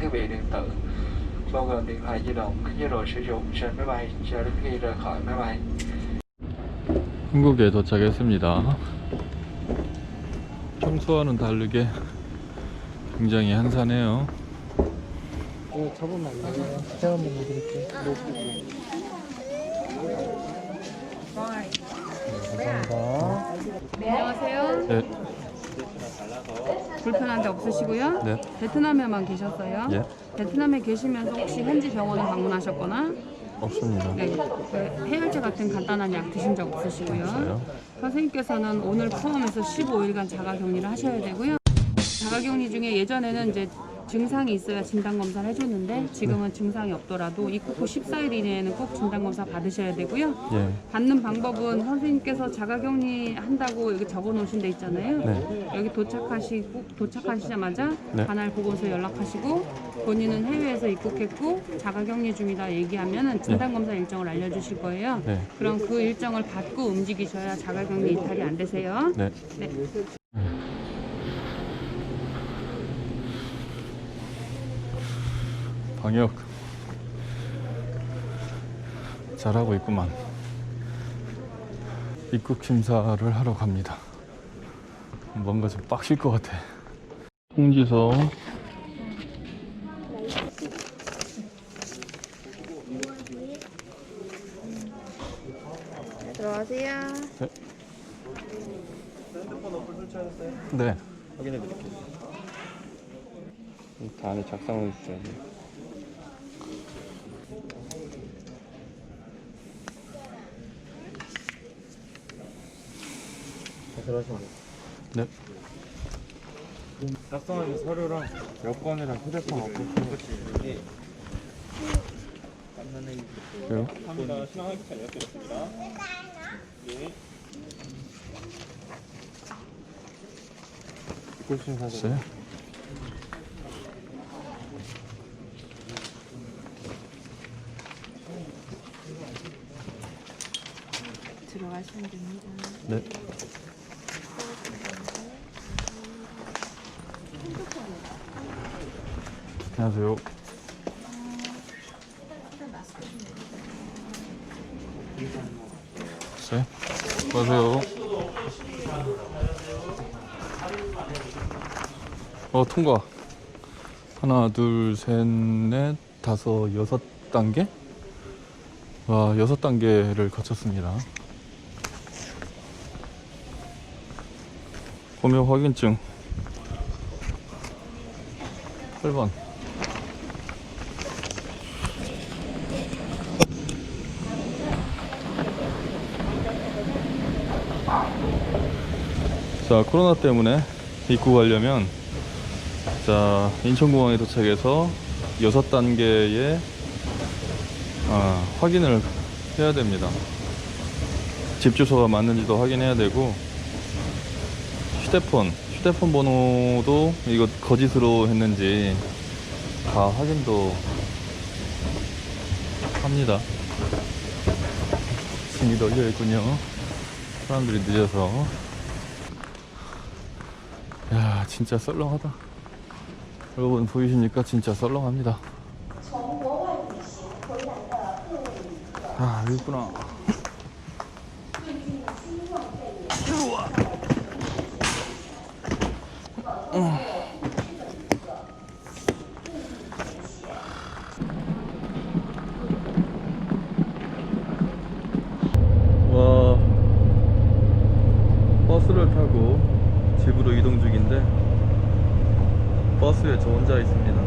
thiết bị điện tử bao gồm điện thoại di động có chế độ sử dụng trên máy bay cho đến khi rời khỏi máy bay. 한국에 도착했습니다. 평소와는 다르게 굉장히 한산해요. 이거 접으면 안 되나요? 제가 한번 드릴게요. 안녕하세요. 네, 불편한 데 없으시고요. 네. 베트남에만 계셨어요. 예. 베트남에 계시면서 혹시 현지 병원을 방문하셨거나 없습니다. 네, 그 해열제 같은 간단한 약 드신 적 없으시고요. 없어요. 선생님께서는 오늘 포함해서 15일간 자가격리를 하셔야 되고요. 자가격리 중에 예전에는 이제 증상이 있어야 진단 검사를 해줬는데 지금은 증상이 없더라도 입국 후 14일 이내에는 꼭 진단 검사 받으셔야 되고요. 예, 받는 방법은 선생님께서 자가격리 한다고 여기 적어 놓으신 데 있잖아요. 네. 여기 도착하시고 도착하시자마자 네. 관할 보건소 연락하시고 본인은 해외에서 입국했고 자가격리 중이다 얘기하면은 진단 검사 일정을 알려주실 거예요. 네. 그럼 그 일정을 받고 움직이셔야 자가격리 이탈이 안 되세요. 네. 네. 방역 잘하고 있구만. 입국 심사를 하러 갑니다. 뭔가 좀 빡실 것 같아. 통지서 들어가세요. 네. 확인해 드릴게요. 다음에 작성을 주셔야 돼요. 들어가시면 돼요. 네. 작성하신 서류랑 여권이랑 휴대폰 없고 그렇지. 그래요? 감사합니다. 신앙하기 잘 약속했습니다. 예. 입국 심사 글쎄. 들어가시면 됩니다. 네. 안녕하세요. 네. 안녕하세요. 어, 통과. 하나, 둘, 셋, 넷, 다섯, 여섯 단계? 와, 여섯 단계를 거쳤습니다. 검역 확인증 8번 자 코로나 때문에 입국 하려면 자 인천공항에 도착해서 6단계의 아, 확인을 해야 됩니다 집 주소가 맞는지도 확인해야 되고 휴대폰, 휴대폰 번호도 이거 거짓으로 했는지 다 확인도 합니다. 짐이 널려 있군요. 사람들이 늦어서. 야, 진짜 썰렁하다. 여러분 보이십니까? 진짜 썰렁합니다. 아, 여기 있구나. 와 버스를 타고 집으로 이동 중인데 버스에 저 혼자 있습니다.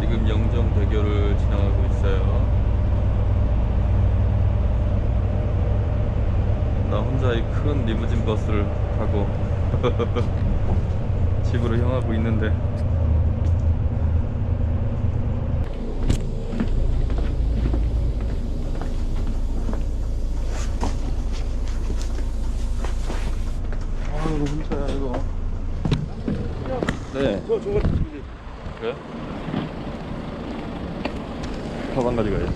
지금 영정대교를 지나가고 있어요. 나 혼자 이 큰 리무진 버스를 타고 집으로 향하고 있는데. 아 이거 혼자야 이거. 네. 저 저거 그래? 가방 가져가야지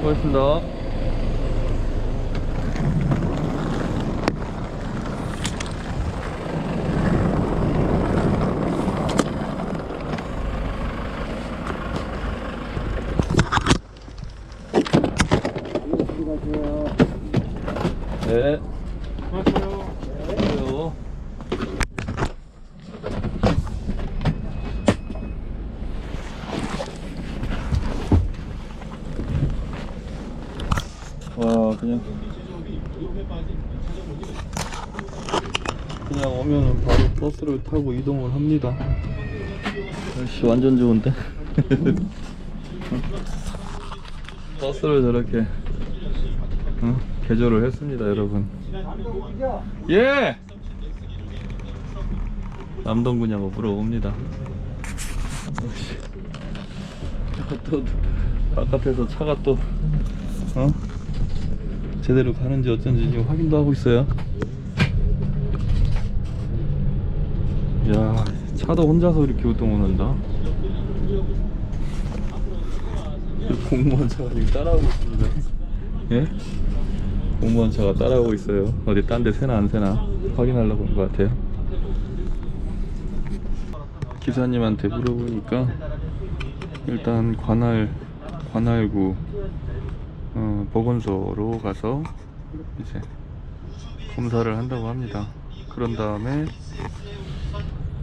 고맙습니다 네. 고맙어요. 와 그냥 그냥 오면은 바로 버스를 타고 이동을 합니다. 날씨 완전 좋은데? 버스를 저렇게 어? 개조를 했습니다, 여러분. 예! 남동구냐 고 물어봅니다. 역시. 또 바깥에서 차가 또 어? 제대로 가는지 어쩐지 지금 확인도 하고 있어요. 야, 차도 혼자서 이렇게 우동을 한다. 공무원 차가 지금 따라오고 있습니다. 예? 공무원 차가 따라오고 있어요. 어디 딴 데 새나 안 새나 확인하려고 온 것 같아요. 기사님한테 물어보니까 일단 관할 관할구 어, 보건소로 가서 이제 검사를 한다고 합니다. 그런 다음에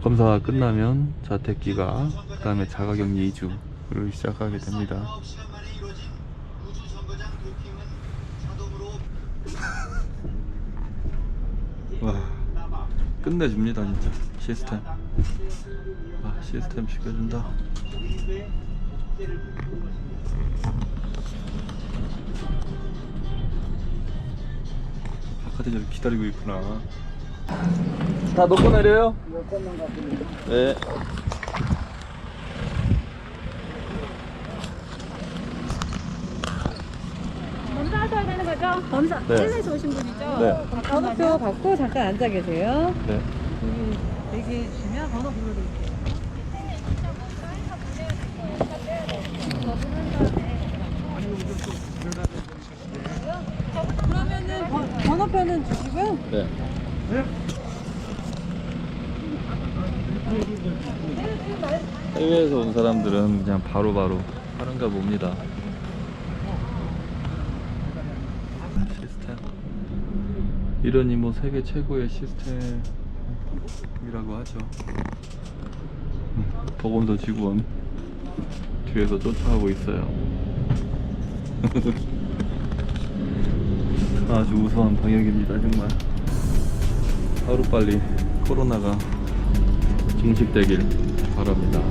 검사가 끝나면 자택기가 그 다음에 자가격리 2주를 시작하게 됩니다. 끝내줍니다 진짜. 시스템. 아 시스템 시켜준다. 바깥에 저기 기다리고 있구나. 다 놓고 내려요? 네 거죠? 검사 네. 헬레에서 오신 분이죠? 네. 번호표 받고 잠깐 앉아 계세요. 네. 얘기해 주시면 번호 불러드릴게요. 그러면은 번- 번호표는 주시고요. 네. 해외에서 온 사람들은 그냥 바로바로 하는가 봅니다. 시스템. 이러니 뭐 세계 최고의 시스템이라고 하죠. 음, 보건소 직원 뒤에서 쫓아오고 있어요. 아주 우수한 방역입니다, 정말. 하루빨리 코로나가 종식되길 바랍니다.